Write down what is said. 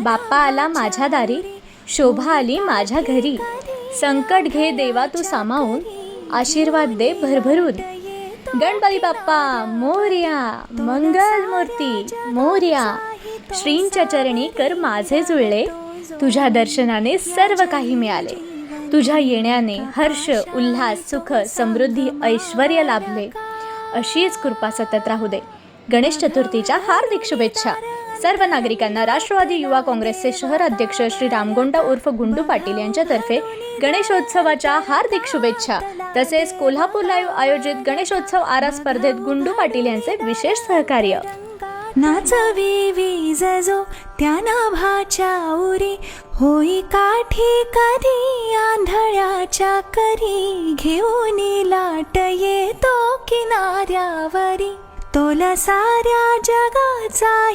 बाप्पा आला माझ्या दारी शोभा आली माझ्या घरी. संकट घे देवा तू सामावून आशीर्वाद दे भरभरून. गणपती बाप्पा मोर्या मंगल मूर्ती मोर्या. श्रींच्या चरणी कर माझे जुळले. तुझ्या दर्शनाने सर्व काही मिळाले. तुझ्या येण्याने हर्ष उल्हास सुख समृद्धी ऐश्वर लाभले. अशीच कृपा सतत राहू दे. गणेश चतुर्थीच्या हार्दिक शुभेच्छा. सर्व नागरिकांना राष्ट्रवादी युवा काँग्रेसचे शहर अध्यक्ष श्री रामगोंडा उर्फ गुंडू पाटील यांच्यातर्फे गणेशोत्सवाच्या हार्दिक शुभेच्छा. तसेच कोल्हापूर लाईव्ह आयोजित गणेशोत्सव आरा स्पर्धेत गुंडू पाटील यांचे विशेष सहकार्य. नाचवी वीज जो त्या नाभाच्या उरी होई काठी कधी आंधळ्याच्या करी घेऊन लाट येतो किनाऱ्यावरी. तोला साऱ्या जगाचाही